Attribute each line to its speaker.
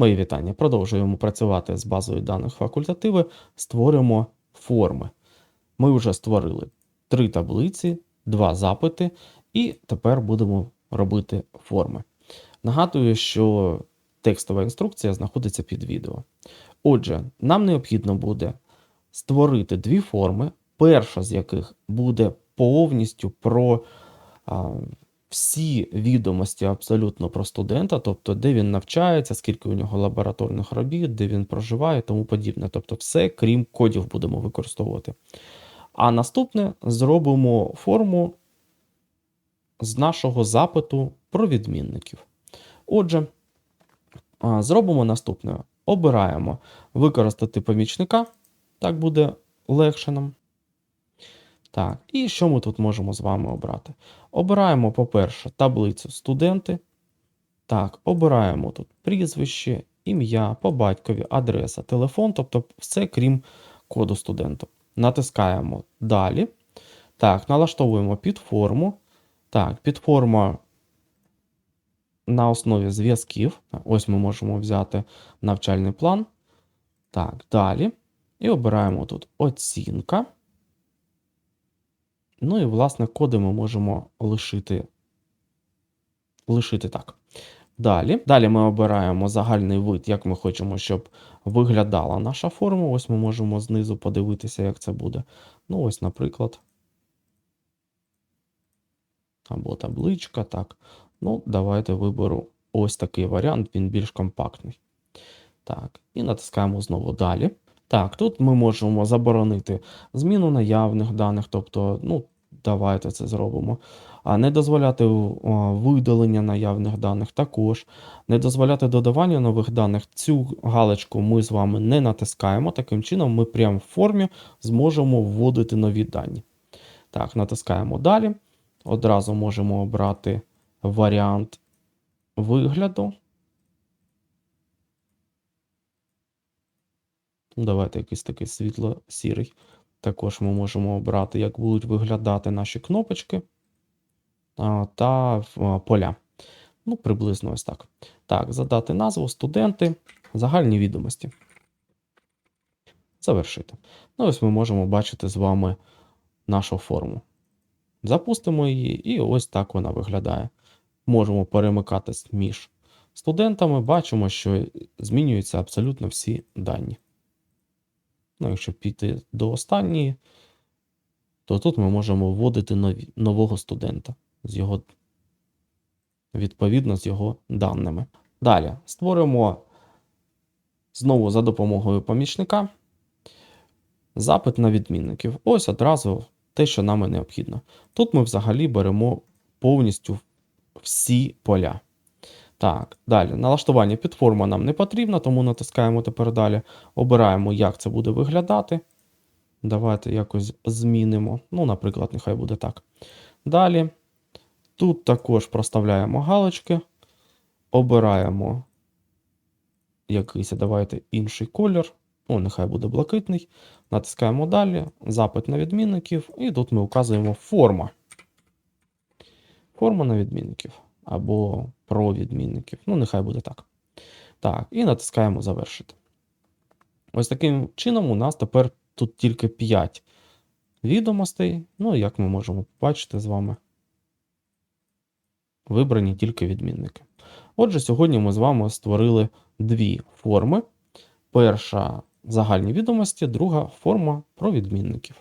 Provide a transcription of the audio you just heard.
Speaker 1: Мої вітання. Продовжуємо працювати з базою даних факультативи, створимо форми. Ми вже створили три таблиці, два запити, і тепер будемо робити форми. Нагадую, що текстова інструкція знаходиться під відео. Отже, нам необхідно буде створити дві форми, перша з яких буде повністю про всі відомості абсолютно про студента, тобто де він навчається, скільки у нього лабораторних робіт, де він проживає, тому подібне. Тобто, все, крім кодів, будемо використовувати. А наступне зробимо форму з нашого запиту про відмінників. Отже, зробимо наступне: обираємо використати помічника, так буде легше нам. Так, і що ми тут можемо з вами обрати? Обираємо, по-перше, таблицю студенти. Так, обираємо тут прізвище, ім'я, по батькові, адреса, телефон, тобто все крім коду студенту. Натискаємо далі. Так, налаштовуємо підформу. Так, підформа на основі зв'язків. Ось ми можемо взяти навчальний план. Так, далі. І обираємо тут оцінка. Ну і, власне, коди ми можемо лишити, лишити так. Далі. Далі ми обираємо загальний вид, як ми хочемо, щоб виглядала наша форма. Ось ми можемо знизу подивитися, як це буде. Ну, ось, наприклад. Або табличка, так. Ну, давайте виберу ось такий варіант, він більш компактний. Так, і натискаємо знову далі. Так, тут ми можемо заборонити зміну наявних даних, тобто, ну, давайте це зробимо. А не дозволяти видалення наявних даних також. Не дозволяти додавання нових даних. Цю галочку ми з вами не натискаємо. Таким чином, ми прямо в формі зможемо вводити нові дані. Так, натискаємо далі. Одразу можемо обрати варіант вигляду. Давайте якийсь такий світло-сірий. Також ми можемо обрати, як будуть виглядати наші кнопочки та поля. Ну, приблизно ось так. Так, задати назву, студенти, загальні відомості. Завершити. Ну, ось ми можемо бачити з вами нашу форму. Запустимо її, і ось так вона виглядає. Можемо перемикатись між студентами, бачимо, що змінюються абсолютно всі дані. Ну, якщо піти до останньої, то тут ми можемо вводити нові, нового студента з його, відповідно з його даними. Далі створимо знову за допомогою помічника запит на відмінників. Ось одразу те, що нам необхідно. Тут ми взагалі беремо повністю всі поля. Так, далі. Налаштування підформа нам не потрібно, тому натискаємо тепер далі. Обираємо, як це буде виглядати. Давайте якось змінимо. Ну, наприклад, нехай буде так. Далі. Тут також проставляємо галочки. Обираємо якийсь, давайте інший колір. Ну, нехай буде блакитний. Натискаємо далі. Запит на відмінників. І тут ми вказуємо форма. Форма на відмінників або про відмінників. Ну, нехай буде так. Так, і натискаємо завершити. Ось таким чином у нас тепер тут тільки 5 відомостей. Ну, як ми можемо побачити з вами, вибрані тільки відмінники. Отже, сьогодні ми з вами створили дві форми. Перша загальні відомості, друга форма про відмінників.